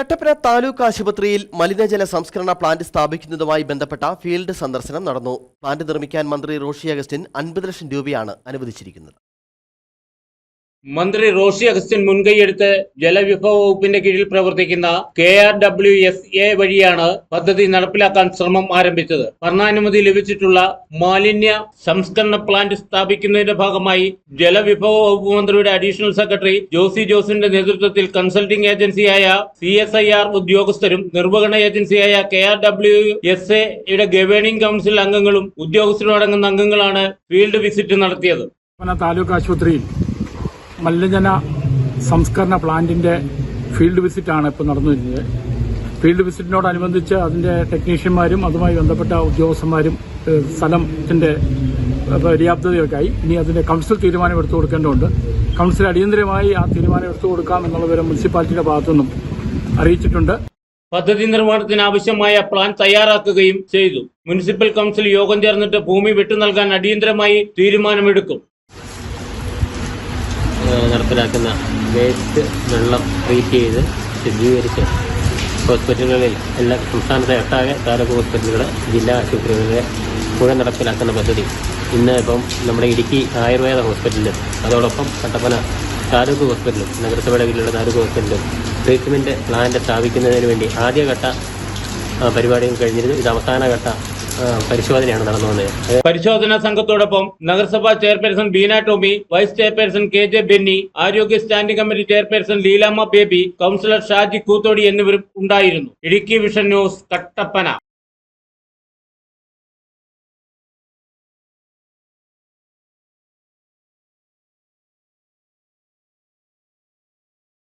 കട്ടപ്പന താലൂക്ക് ആശുപത്രിയിൽ മലിനജല സംസ്കരണ പ്ലാന്റ് സ്ഥാപിക്കുന്നതുമായി ബന്ധപ്പെട്ട ഫീൽഡ് സന്ദർശനം നടന്നു. പ്ലാന്റ് നിർമ്മിക്കാൻ മന്ത്രി റോഷി അഗസ്റ്റിൻ അൻപത് ലക്ഷം രൂപയാണ് അനുവദിച്ചിരിക്കുന്നത്. മന്ത്രി റോഷി അഗസ്റ്റിൻ മുൻകൈയെടുത്ത് ജലവിഭവ വകുപ്പിന്റെ കീഴിൽ പ്രവർത്തിക്കുന്ന K R W S A വഴിയാണ് പദ്ധതി നടപ്പിലാക്കാൻ ശ്രമം ആരംഭിച്ചത്. ഭരണാനുമതി ലഭിച്ചിട്ടുള്ള മാലിന്യ സംസ്കരണ പ്ലാന്റ് സ്ഥാപിക്കുന്നതിന്റെ ഭാഗമായി ജലവിഭവ വകുപ്പ് മന്ത്രിയുടെ അഡീഷണൽ സെക്രട്ടറി ജോസി ജോസിന്റെ നേതൃത്വത്തിൽ കൺസൾട്ടിംഗ് ഏജൻസിയായ സി എസ് ഐ ആർ ഉദ്യോഗസ്ഥരും നിർവഹണ ഏജൻസിയായ കെ ആർ ഡബ്ല്യു എസ് എയുടെ ഗവേണിംഗ് കൗൺസിൽ അംഗങ്ങളും ഉദ്യോഗസ്ഥരും അടങ്ങുന്ന അംഗങ്ങളാണ് ഫീൽഡ് വിസിറ്റ് നടത്തിയത്. താലൂക്ക് ആശുപത്രിയിൽ മലിനജന സംസ്കരണ പ്ലാന്റിന്റെ ഫീൽഡ് വിസിറ്റാണ് ഇപ്പോൾ നടന്നുവരുന്നത്. ഫീൽഡ് വിസിറ്റിനോടനുബന്ധിച്ച് അതിന്റെ ടെക്നീഷ്യന്മാരും അതുമായി ബന്ധപ്പെട്ട ഉദ്യോഗസ്ഥന്മാരും സ്ഥലത്തിന്റെ പര്യാപ്തതയൊക്കെയായി ഇനി അതിന്റെ കൗൺസിൽ തീരുമാനം എടുത്തു കൊടുക്കേണ്ടതുണ്ട്. കൗൺസിൽ അടിയന്തരമായി ആ തീരുമാനം എടുത്തു കൊടുക്കാം എന്നുള്ള വിവരം മുനിസിപ്പാലിറ്റിയുടെ ഭാഗത്തുനിന്നും അറിയിച്ചിട്ടുണ്ട്. പദ്ധതി നിർമ്മാണത്തിന് ആവശ്യമായ പ്ലാൻ തയ്യാറാക്കുകയും ചെയ്തു. മുനിസിപ്പൽ കൗൺസിൽ യോഗം ചേർന്നിട്ട് ഭൂമി വിട്ടു നൽകാൻ അടിയന്തരമായി തീരുമാനമെടുക്കും. നടപ്പിലാക്കുന്ന വേസ്റ്റ് വെള്ളം ട്രീറ്റ് ചെയ്ത് ശുദ്ധീകരിച്ച് ഹോസ്പിറ്റലുകളിൽ എല്ലാ സംസ്ഥാനത്തെ ഒട്ടാകെ താലൂക്ക് ഹോസ്പിറ്റലുകൾ ജില്ലാ ആശുപത്രികളിലെ മുഴുവൻ നടപ്പിലാക്കുന്ന പദ്ധതി. ഇന്ന് ഇപ്പം നമ്മുടെ ഇടുക്കി ആയുർവേദ ഹോസ്പിറ്റലിലും അതോടൊപ്പം കട്ടപ്പന താലൂക്ക് ഹോസ്പിറ്റലും നഗരസഭയുടെ കീഴിലുള്ള താലൂക്ക് ഹോസ്പിറ്റലും ട്രീറ്റ്മെന്റ് പ്ലാന്റ് സ്ഥാപിക്കുന്നതിന് വേണ്ടി ആദ്യഘട്ട പരിപാടികൾ കഴിഞ്ഞിരുന്നു. ഇത് അവസാനഘട്ട പരിശോധനയാണ് നടന്നു വന്നത് പരിശോധനാ സംഘത്തോടൊപ്പം നഗരസഭാ chairperson Beena Tomy vice chairperson K J Benny ആരോഗ്യ standing committee chairperson Leelamma Baby councillor Shaji Koothody എന്നിവരും ഉണ്ടായിരുന്നു. Idukki vision news Kattappana.